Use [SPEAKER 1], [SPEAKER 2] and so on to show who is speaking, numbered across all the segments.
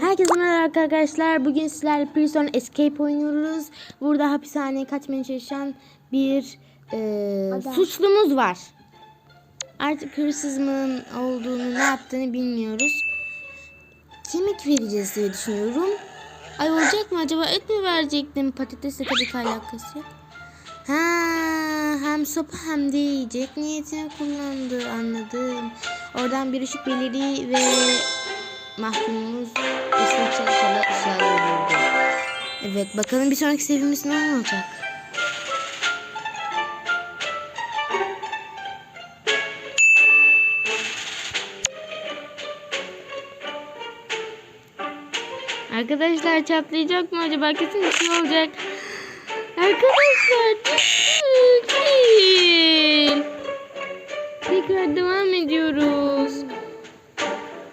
[SPEAKER 1] Herkese merhaba arkadaşlar. Bugün sizlerle Prison Escape oynuyoruz. Burada hapishaneye kaçmaya çalışan bir e, suçlumuz var. Artık hırsızlığın olduğunu ne yaptığını bilmiyoruz. Kemik vereceğiz diye düşünüyorum. Ay olacak mı acaba? Et mi verecektim? Patatesle tabii ki alakası yok. Ha, hem sopa hem de yiyecek niyetine kullandı anladım. Oradan bir ışık beliri ve mahkumumuz eski çalışana ısrar ediyordu. Evet bakalım bir sonraki sevimiz ne olacak? Arkadaşlar çatlayacak mı acaba? Kesin bir şey olacak. Arkadaşlar. Değil. Tekrar devam ediyoruz.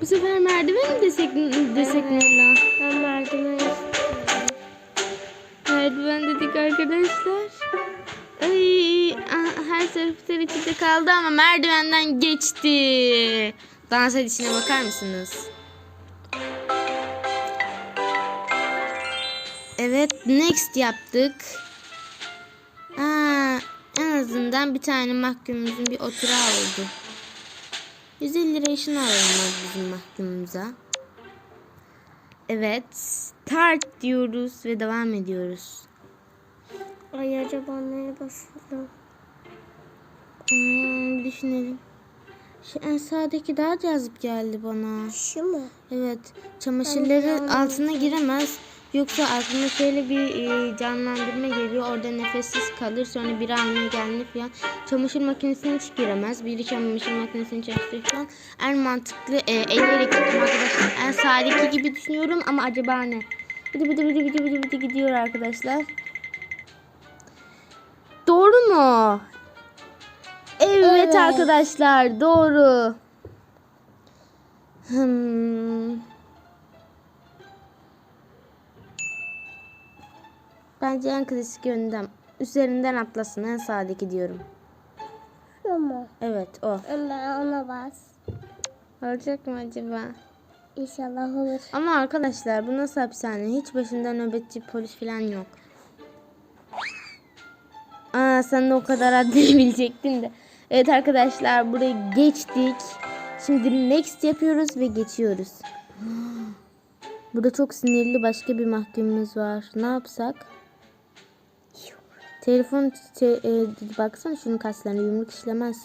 [SPEAKER 1] Bu sefer merdiven mi desek, desek Nella?
[SPEAKER 2] Ben merdiven.
[SPEAKER 1] Merdiven dedik arkadaşlar. Ay, her tarafı ter içinde kaldı ama merdivenden geçti. Dans edişine bakar mısınız? Evet, next yaptık. Aa, en azından bir tane mahkumumuzun bir oturağı oldu. 150 lira işini alalım bizim mahkumumuza. Evet, start diyoruz ve devam ediyoruz.
[SPEAKER 2] Ay acaba neye basalım?
[SPEAKER 1] Hmm, düşünelim. Şu en sağdaki daha cazip geldi bana.
[SPEAKER 2] Şu mu?
[SPEAKER 1] Evet, çamaşırları
[SPEAKER 2] Ben de
[SPEAKER 1] altına giremez. Yoksa aklına şöyle bir e, canlandırma geliyor. Orada nefessiz kalır. Sonra biri almaya geldiğinde falan. Çamaşır makinesine hiç giremez. Biri çamaşır makinesini çalıştırır falan. En mantıklı e, elleri tuttum arkadaşlar. En sağdaki gibi düşünüyorum ama acaba ne? Bıdı bıdı bıdı bıdı bıdı bıdı gidiyor arkadaşlar. Doğru mu? Evet,
[SPEAKER 2] Evet.
[SPEAKER 1] arkadaşlar doğru. Hmm. Bence en klasik yöntem. Üzerinden atlasın en sağdaki diyorum.
[SPEAKER 2] Şu mu?
[SPEAKER 1] Evet o.
[SPEAKER 2] Ömer ona bas.
[SPEAKER 1] Olacak mı acaba?
[SPEAKER 2] İnşallah olur.
[SPEAKER 1] Ama arkadaşlar bu nasıl hapishane? Hiç başında nöbetçi polis falan yok. Aa sen de o kadar atlayabilecektin de. Evet arkadaşlar burayı geçtik. Şimdi next yapıyoruz ve geçiyoruz. Burada çok sinirli başka bir mahkumumuz var. Ne yapsak? Telefon te- e, baksana şunun kaslarına yumruk işlemez.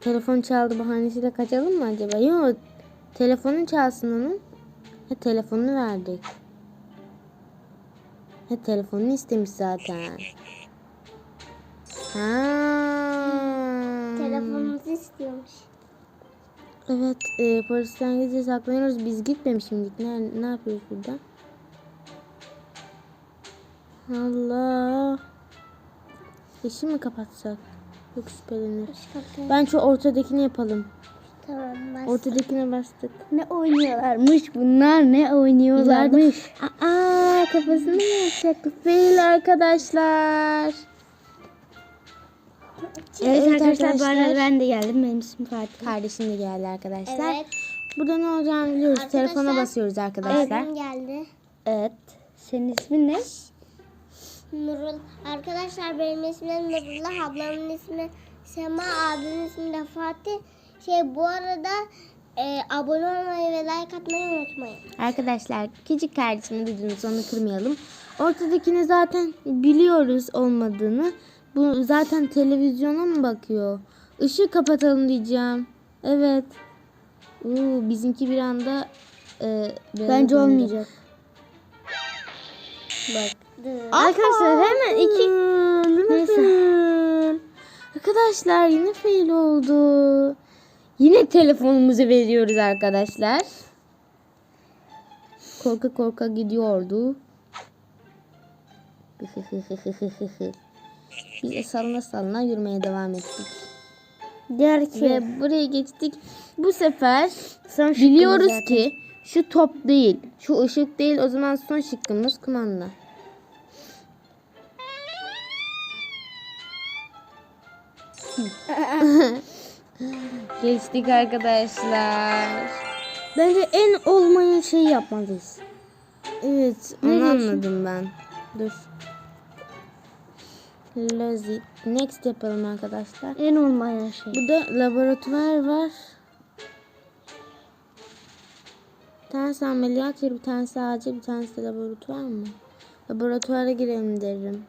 [SPEAKER 1] Telefon çaldı bahanesiyle kaçalım mı acaba? Yok. Telefonun çalsın onun. Ha telefonunu verdik. Ha telefonunu istemiş zaten. Ha.
[SPEAKER 2] Telefonumuzu istiyormuş.
[SPEAKER 1] Evet, e, polisten gizli saklanıyoruz. Biz gitmemiş miydik? Ne, ne yapıyoruz burada? Allah. İşi mi kapatsak? Yok şüphelenir.
[SPEAKER 2] Başka
[SPEAKER 1] Ben şu ortadakini yapalım.
[SPEAKER 2] Tamam bas.
[SPEAKER 1] Ortadakine bastık.
[SPEAKER 2] Ne oynuyorlarmış bunlar? Ne oynuyorlarmış?
[SPEAKER 1] Aa kafasını mı yapacak? Değil arkadaşlar.
[SPEAKER 2] Evet,
[SPEAKER 1] Evet
[SPEAKER 2] arkadaşlar, bu
[SPEAKER 1] arkadaşlar.
[SPEAKER 2] arada ben de geldim. Benim ismim Fatih.
[SPEAKER 1] Kardeşim de geldi arkadaşlar.
[SPEAKER 2] Evet.
[SPEAKER 1] Burada ne olacağını biliyoruz.
[SPEAKER 2] Arkadaşlar,
[SPEAKER 1] Telefona basıyoruz arkadaşlar.
[SPEAKER 2] Abim geldi.
[SPEAKER 1] Evet. Senin ismin ne?
[SPEAKER 2] Nurul. Arkadaşlar benim ismim Nurullah. Ablamın ismi Sema. Abimin ismi de Fatih. Şey bu arada e, abone olmayı ve like atmayı unutmayın.
[SPEAKER 1] Arkadaşlar küçük kardeşimi duydunuz onu kırmayalım. Ortadakini zaten biliyoruz olmadığını. Bu zaten televizyona mı bakıyor? Işığı kapatalım diyeceğim. Evet. Oo, bizimki bir anda e,
[SPEAKER 2] Bence olmayacak.
[SPEAKER 1] Bak.
[SPEAKER 2] Arkadaşlar hemen iki
[SPEAKER 1] Neyse. Arkadaşlar yine fail oldu. Yine telefonumuzu veriyoruz arkadaşlar. Korka korka gidiyordu. Biz salına salına yürümeye devam ettik.
[SPEAKER 2] diğer ki
[SPEAKER 1] Ve buraya geçtik. Bu sefer
[SPEAKER 2] son
[SPEAKER 1] biliyoruz
[SPEAKER 2] zaten.
[SPEAKER 1] ki şu top değil, şu ışık değil. O zaman son şıkkımız kumanda. Geçtik arkadaşlar.
[SPEAKER 3] Bence en olmayan şeyi yapmalıyız.
[SPEAKER 1] Evet
[SPEAKER 3] Ne
[SPEAKER 1] onu
[SPEAKER 3] diyorsun?
[SPEAKER 1] anladım ben. Dur. Lozi. Next yapalım arkadaşlar.
[SPEAKER 3] En olmayan şey.
[SPEAKER 1] Burada laboratuvar var. Bir tanesi ameliyat yeri, bir tanesi acil, bir tanesi de laboratuvar mı? Laboratuvara girelim derim.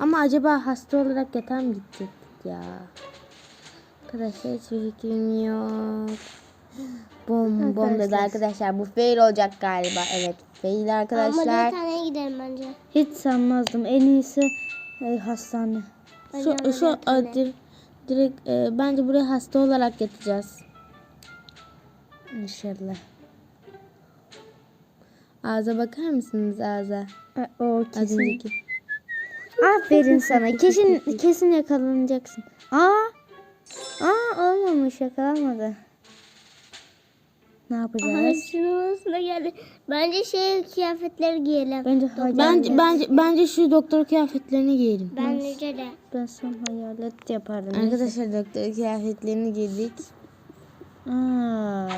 [SPEAKER 1] Ama acaba hasta olarak yatağa mı gidecektik ya? Arkadaşlar hiçbir fikrim yok. Bom bom dedi
[SPEAKER 3] Arkadaşlar.
[SPEAKER 1] Bu fail olacak galiba. Evet fail arkadaşlar.
[SPEAKER 2] Ameliyathaneye gidelim bence.
[SPEAKER 3] Hiç sanmazdım. En iyisi e, hastane.
[SPEAKER 1] Şu, şu a, dir- direkt e, bence buraya hasta olarak yatacağız.
[SPEAKER 3] İnşallah.
[SPEAKER 1] Ağza bakar mısınız ağza?
[SPEAKER 3] E, O kesin. Aferin sana. Kesin kesin yakalanacaksın. Aa! Aa olmamış yakalanmadı. Ne
[SPEAKER 2] Aha
[SPEAKER 3] yapacağız?
[SPEAKER 2] şunun üstüne geldi. Bence şey kıyafetleri giyelim.
[SPEAKER 3] Bence.
[SPEAKER 1] Bence bence bence şu doktor kıyafetlerini giyelim.
[SPEAKER 2] Bence de.
[SPEAKER 3] ben son hayalet yapardım.
[SPEAKER 1] Arkadaşlar doktor kıyafetlerini giydik.
[SPEAKER 3] Aa.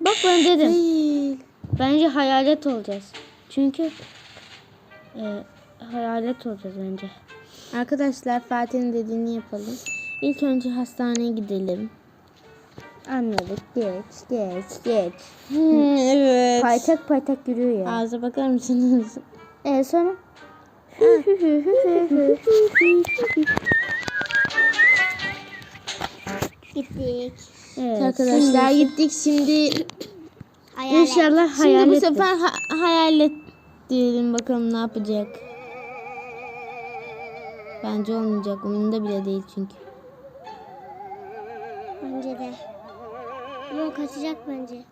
[SPEAKER 3] Bak ben dedim.
[SPEAKER 1] Değil.
[SPEAKER 3] Bence hayalet olacağız. Çünkü e, hayalet olacağız bence.
[SPEAKER 1] Arkadaşlar Fatih'in dediğini yapalım. İlk önce hastaneye gidelim.
[SPEAKER 3] Anladık. Geç, geç, geç.
[SPEAKER 1] evet.
[SPEAKER 3] Paytak paytak yürüyor ya.
[SPEAKER 1] Ağza bakar mısınız?
[SPEAKER 3] E sonra?
[SPEAKER 2] Gittik.
[SPEAKER 3] Evet,
[SPEAKER 1] Arkadaşlar gittik şimdi
[SPEAKER 2] Hayalet.
[SPEAKER 3] İnşallah
[SPEAKER 1] Şimdi bu
[SPEAKER 3] hayalet.
[SPEAKER 1] sefer ha- hayalet diyelim bakalım ne yapacak. Bence olmayacak. Umurunda bile değil çünkü.
[SPEAKER 2] Bence de. Ama o kaçacak bence.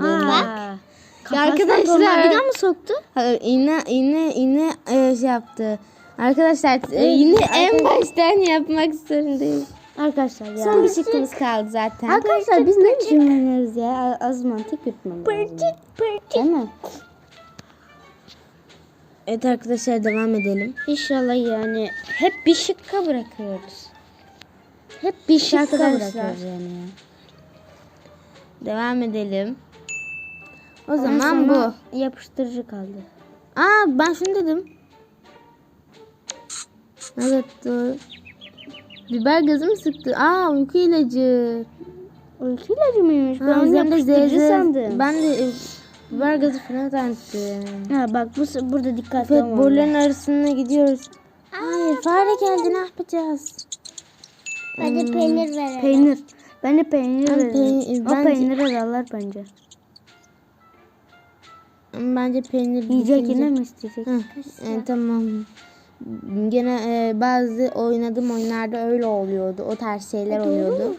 [SPEAKER 3] Aa. Kafasına
[SPEAKER 1] arkadaşlar-
[SPEAKER 3] tornavida mı soktu?
[SPEAKER 1] Hayır, iğne iğne iğne e, şey yaptı. Arkadaşlar e, yine en baştan yapmak zorundayız.
[SPEAKER 3] Arkadaşlar ya.
[SPEAKER 1] Son bir şıkkımız kaldı zaten.
[SPEAKER 3] Arkadaşlar biz ne oynuyoruz ya? Az mantık yutmamız lazım. Değil mi?
[SPEAKER 1] Evet arkadaşlar devam edelim.
[SPEAKER 3] İnşallah yani hep bir şıkka bırakıyoruz. Hep bir şıkka bırakıyoruz yani. ya.
[SPEAKER 1] Devam edelim. O zaman bu.
[SPEAKER 3] Yapıştırıcı kaldı.
[SPEAKER 1] Aa ben şunu dedim. Evet doğru. Biber gazı mı sıktı? Aa uyku ilacı.
[SPEAKER 3] Uyku ilacı mıymış? Ben onu
[SPEAKER 1] de zeyze-
[SPEAKER 3] sandım.
[SPEAKER 1] Ben de e, biber gazı falan zannettim.
[SPEAKER 3] Ha bak bu burada dikkatli
[SPEAKER 1] Evet
[SPEAKER 3] olmam
[SPEAKER 1] boruların arasına gidiyoruz. Hayır fare geldi ne yapacağız?
[SPEAKER 2] Bence peynir verelim.
[SPEAKER 3] Peynir. Ben de peynir
[SPEAKER 1] Ben
[SPEAKER 3] veririm.
[SPEAKER 1] peynir-
[SPEAKER 3] O
[SPEAKER 1] bence-
[SPEAKER 3] peyniri alırlar bence.
[SPEAKER 1] Bence peynir
[SPEAKER 3] Yiyecek yine mi isteyecek?
[SPEAKER 1] Heh, e, tamam. Gene e, bazı oynadığım oyunlarda öyle oluyordu. O tarz şeyler oluyordu.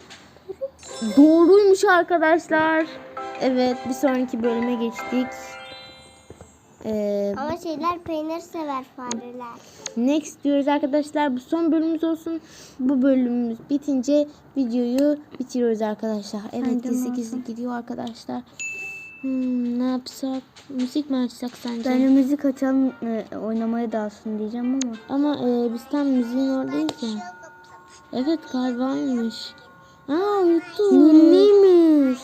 [SPEAKER 1] Doğruymuş arkadaşlar. Evet bir sonraki bölüme geçtik. Ee,
[SPEAKER 2] Ama şeyler peynir sever fareler.
[SPEAKER 1] next diyoruz arkadaşlar. Bu son bölümümüz olsun. Bu bölümümüz bitince videoyu bitiriyoruz arkadaşlar. Evet gizli gidiyor arkadaşlar. Hmm, ne yapsak? Müzik mi açsak sence?
[SPEAKER 3] Bence müzik açalım e, oynamaya dalsın diyeceğim ama.
[SPEAKER 1] Ama e, biz tam müziğin oradayız ya. Evet galibaymış. Aa uyuttu.
[SPEAKER 3] Milliymiş.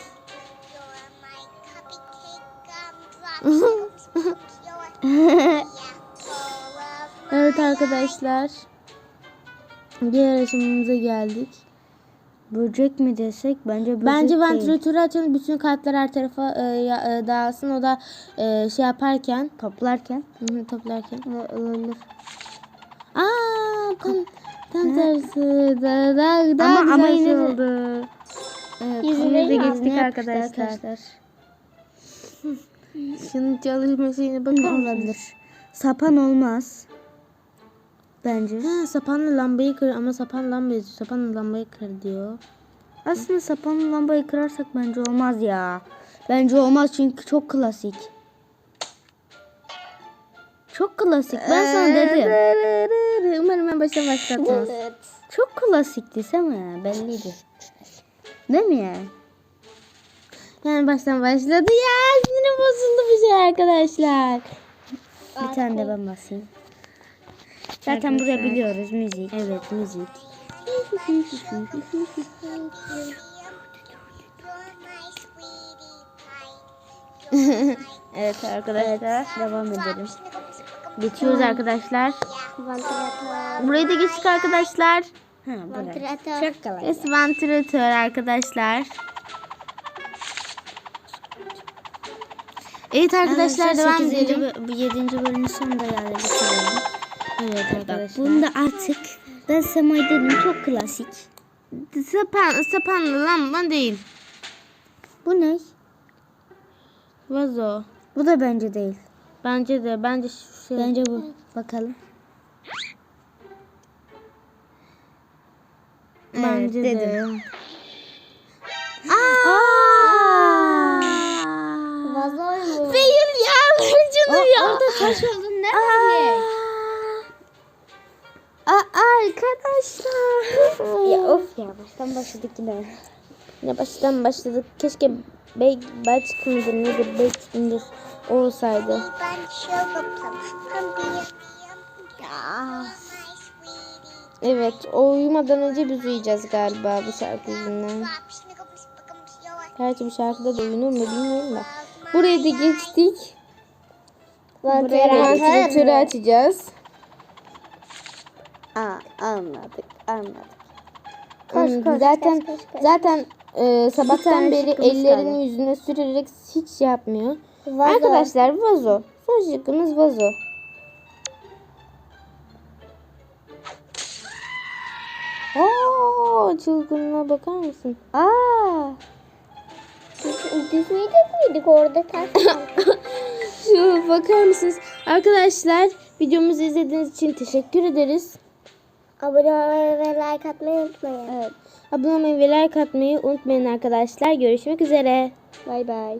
[SPEAKER 1] evet arkadaşlar. Diğer aşamamıza geldik.
[SPEAKER 3] Böcek mi desek bence böcek
[SPEAKER 1] Bence
[SPEAKER 3] değil.
[SPEAKER 1] vantilatörü açalım. Bütün kartlar her tarafa e, e, dağılsın. O da e, şey yaparken.
[SPEAKER 3] Toplarken.
[SPEAKER 1] Hı hı, toplarken.
[SPEAKER 3] Olur.
[SPEAKER 1] Aa tam tam tersi. Daha, daha, daha
[SPEAKER 3] Ama-
[SPEAKER 1] güzel
[SPEAKER 3] ama
[SPEAKER 1] şey
[SPEAKER 3] yine
[SPEAKER 1] oldu.
[SPEAKER 3] Evet,
[SPEAKER 2] Yüzüne
[SPEAKER 3] da
[SPEAKER 1] arkadaşlar.
[SPEAKER 3] arkadaşlar.
[SPEAKER 1] Şunun çalışma şeyine bakar mısınız?
[SPEAKER 3] Olabilir. Sapan olmaz. Bence.
[SPEAKER 1] Ha, sapanla lambayı kır ama sapan lambayı sapanla lambayı kır diyor.
[SPEAKER 3] Aslında sapanlı lambayı kırarsak bence olmaz ya. Bence olmaz çünkü çok klasik. Çok klasik. Ben sana dedim.
[SPEAKER 1] Umarım en başta başlatmaz.
[SPEAKER 3] Çok klasik desem ya belliydi. Değil mi ya?
[SPEAKER 1] Yani baştan başladı ya. Sinirim bozuldu bir şey arkadaşlar.
[SPEAKER 3] Bir tane de ben basayım. Zaten buraya biliyoruz müzik.
[SPEAKER 1] Evet müzik.
[SPEAKER 3] Evet arkadaşlar devam edelim. Geçiyoruz arkadaşlar. Burayı da geçtik arkadaşlar. Ha,
[SPEAKER 2] Vantilatör.
[SPEAKER 3] Çok kolay.
[SPEAKER 1] Vantilatör arkadaşlar. Evet arkadaşlar devam edelim.
[SPEAKER 3] Bu 7. bölümün sonunda bitirelim.
[SPEAKER 1] Evet arkadaşlar.
[SPEAKER 3] Bunda artık ben Semay dedim çok klasik.
[SPEAKER 1] Sapan, sapanlı lamba değil.
[SPEAKER 3] Bu ne?
[SPEAKER 1] Vazo.
[SPEAKER 3] Bu da bence değil.
[SPEAKER 1] Bence de. Bence şu şey.
[SPEAKER 3] Bence bu. Bakalım.
[SPEAKER 1] Bence
[SPEAKER 3] Evet,
[SPEAKER 1] de.
[SPEAKER 3] dedim.
[SPEAKER 1] Aa!
[SPEAKER 2] Vazoymuş.
[SPEAKER 1] Değil ya. Canım ya.
[SPEAKER 3] Orada taş olduğunu nerede?
[SPEAKER 1] Aa, arkadaşlar.
[SPEAKER 3] Ya of ya baştan başladık yine.
[SPEAKER 1] Ne baştan başladık. Keşke bey baç mıdır nedir bey mıdır olsaydı.
[SPEAKER 2] Ben şey. Ya.
[SPEAKER 1] Evet o uyumadan önce biz uyuyacağız galiba bu şarkı yüzünden. Gerçi bu şarkıda da uyunur mu bilmiyorum da. Buraya da geçtik. Buraya da açacağız.
[SPEAKER 3] Aa anladık anladık.
[SPEAKER 1] Hmm,
[SPEAKER 2] koş,
[SPEAKER 1] zaten
[SPEAKER 2] koş, koş, koş.
[SPEAKER 1] zaten e, sabahtan
[SPEAKER 3] tane
[SPEAKER 1] beri
[SPEAKER 3] şıkkımız
[SPEAKER 1] ellerini
[SPEAKER 3] kaldı.
[SPEAKER 1] yüzüne sürerek hiç şey yapmıyor.
[SPEAKER 2] Vazo.
[SPEAKER 1] Arkadaşlar vazo. Son şıkkımız vazo. Oo, çılgınlığa bakar mısın?
[SPEAKER 3] Aa
[SPEAKER 2] Düşmeyecek miydik orada ters kaldı.
[SPEAKER 1] Şu bakar mısınız? Arkadaşlar videomuzu izlediğiniz için teşekkür ederiz.
[SPEAKER 2] Abone olmayı ve like atmayı unutmayın.
[SPEAKER 3] evet.
[SPEAKER 1] Abone olmayı ve like atmayı unutmayın arkadaşlar. Görüşmek üzere.
[SPEAKER 3] Bay bay.